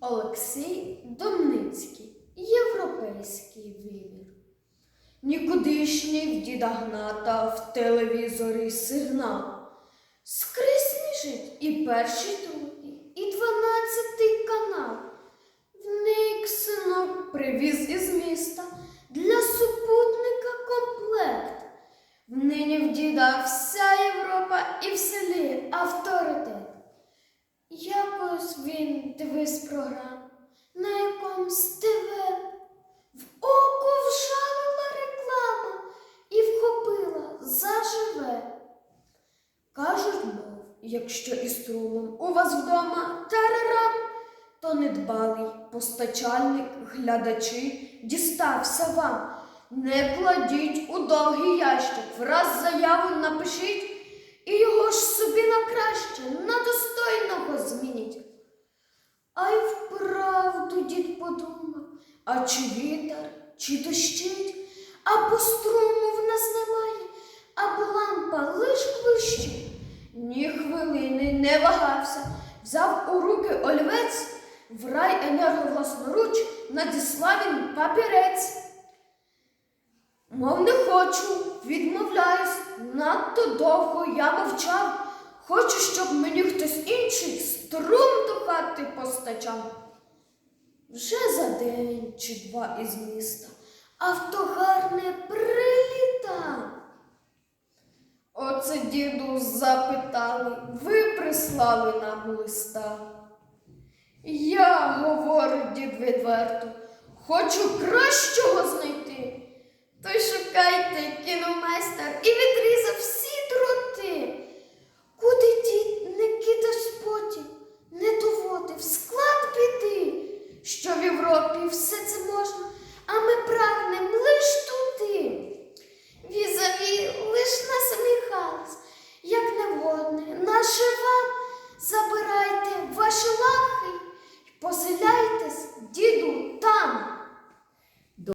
Олексій Домницький. Європейський вибір. Нікудишній в діда Гната в телевізорі сигнал. Скрізь сніжить і перший, другий, і дванадцятий канал. В них синок привіз із міста для супутника комплект. Внині в діда вся Європа і в селі авторитет. Якось він дивись програму на якомусь ТВ. В око вжалила реклама і вхопила заживе. Кажуть, мов, якщо із струмом у вас вдома тарарам, то недбалий постачальник, глядачі дістався вам. Не кладіть у довгий ящик, враз заяву напишіть і його ж собі на подумав, а чи вітер, чи дощить, а по струму в нас немає, або лампа лиш блищить. Ні хвилини не вагався, взяв у руки олівець, в рай енерго власноруч надіслав він папірець. Мов не хочу, відмовляюсь, надто довго я мовчав. Хочу, щоб мені хтось інший струм до хати постачав. Вже день чи два із міста авто не приліта. Оце діду запитали, ви прислали нам листа. Я, говорить дід відверто, хочу кращого Європі все це можна, а ми прагнемо лиш туди. Візаві лиш насміхалась, як не водне, наше вам забирайте ваші лапи.